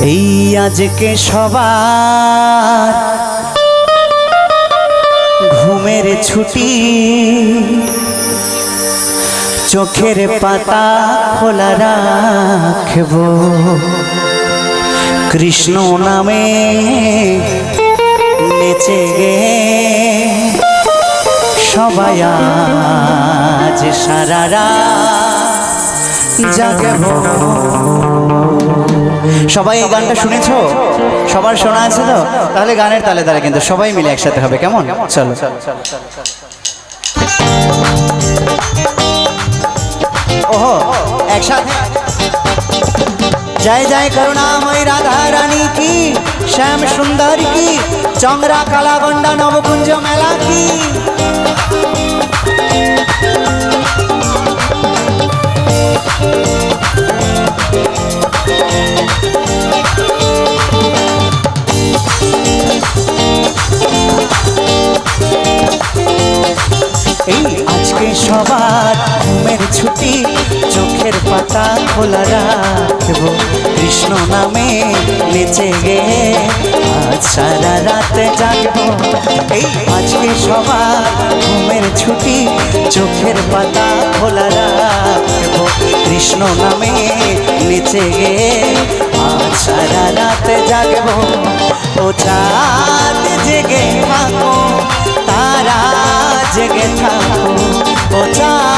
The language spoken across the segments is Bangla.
এই আজকে সবার ঘুমের ছুটি। চোখের পাতা খোলা রাখব। কৃষ্ণ নামে নেচে গে। সবাই আজ সারা রাত জাগব। সবাই এই গানটা শুনেছো? সবার শোনা আছে তো? তাহলে গানের তালে তালে কিন্তু সবাই মিলে একসাথে হবে, কেমন? চলো। ওহো, একসাথে। জয় জয় করুণাময় রাধা রানী কি? শ্যাম সুন্দর কি? চংরা কালাগন্ডা নবকুঞ্জ মেলা কি? ছুটি, চোখের পাতা খোলা রাখব। কৃষ্ণ নামে নেচে গে আজ সারা রাত জাগব। এই আজকে সবার ঘুমের ছুটি, চোখের পাতা খোলা রাখব। কৃষ্ণ নামে নেচে গে আজ সারা রাত জাগব। ও চাঁদ জেগে থাকো, তারা জেগে থাকো। ও চাঁদ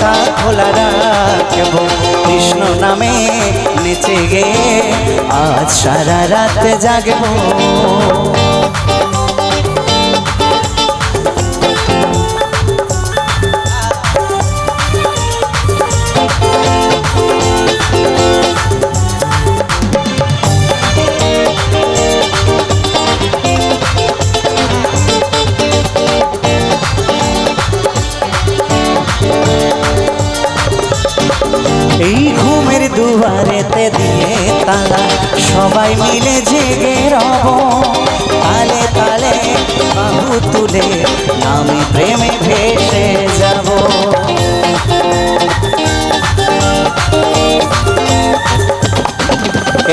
পাতা খোলা রাখব। কৃষ্ণ নামে নেচে গে আজ সারা রাত জাগবো। দুয়ারেতে দিয়ে তালা, সবাই মিলে জেগে রব, তালে তালে বাহু তুলে আমি প্রেমে ভেসে যাব।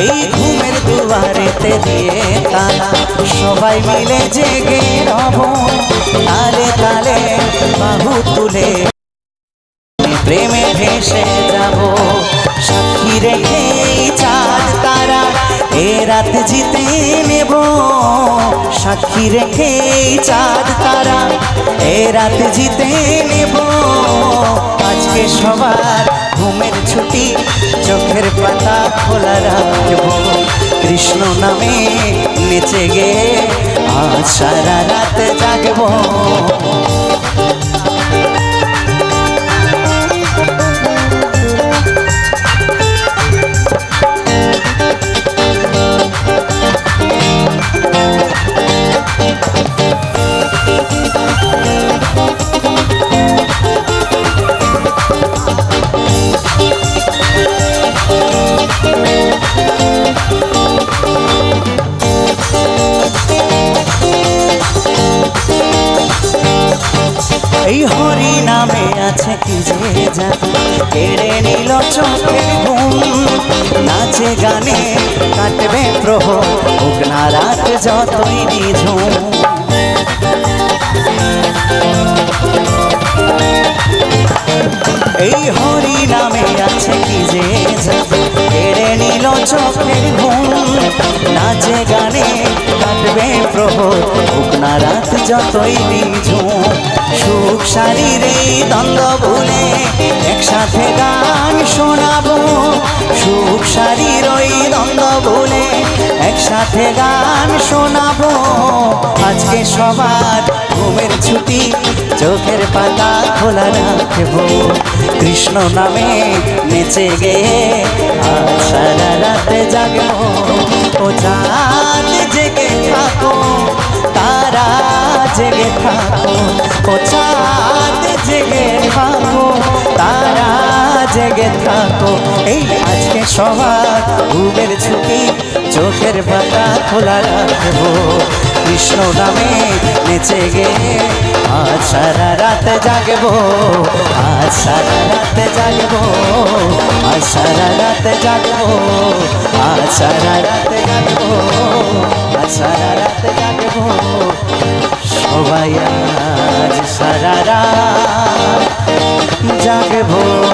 এই ঘুমের দুয়ারেতে দিয়ে তালা, সবাই মিলে জেগে রব, তালে তালে বাহু তুলে প্রেমে ভেসে যাব। রেখে চাঁদ তারা এ রাত জিতে নেব। সাক্ষী রেখে চাঁদ তারা এ রাত জিতে নেব। আজকে সবার ঘুমের ছুটি, চোখের পাতা খোলা রাখব। কৃষ্ণ নামে নেচে গে, আজ সারা রাত জাগবো। এই হরি নামে আছে কি যে জাদু কেড়ে নিল চোখের ঘুম। নাচে গানে কাটবে প্রহ। হোক না রাত যতই নিঝুম। এই হরি নামে আছে কি যে জাদু কেড়ে নিল চোখের ঘুম। নাচে গানে কাটবে প্রহর। হোক না রাত যতই নিঝুম সুখ শারীর দ্বন্দ্ব ভুলে একসাথে গান শোনাবো। সুখ শারীর ওই দ্বন্দ্ব ভুলে একসাথে গান শোনাবো। আজকে সবার ঘুমের ছুটি, চোখের পাতা খোলা রাখব। কৃষ্ণ নামে নেচে গে সারা রাতে জাগবো। ও চাঁদ জেগে থাকো, তারা জেগে থাকো, ও চাঁদ জেগে থাকো, তারা জেগে থাকো। এই আজকে সবার ঘুমের ছুটি চোখের পাতা খোলা রাখব। কৃষ্ণ নামে নেচে গে আজ সারা রাত জাগবো, আজ সারা রাতে জাগবো, আজ সারা রাতে জাগবো, আজ সারা রাতে জাগবো, আজ সারা রাতে জাগবো। সবাই আজ সারা রাত জাগবো।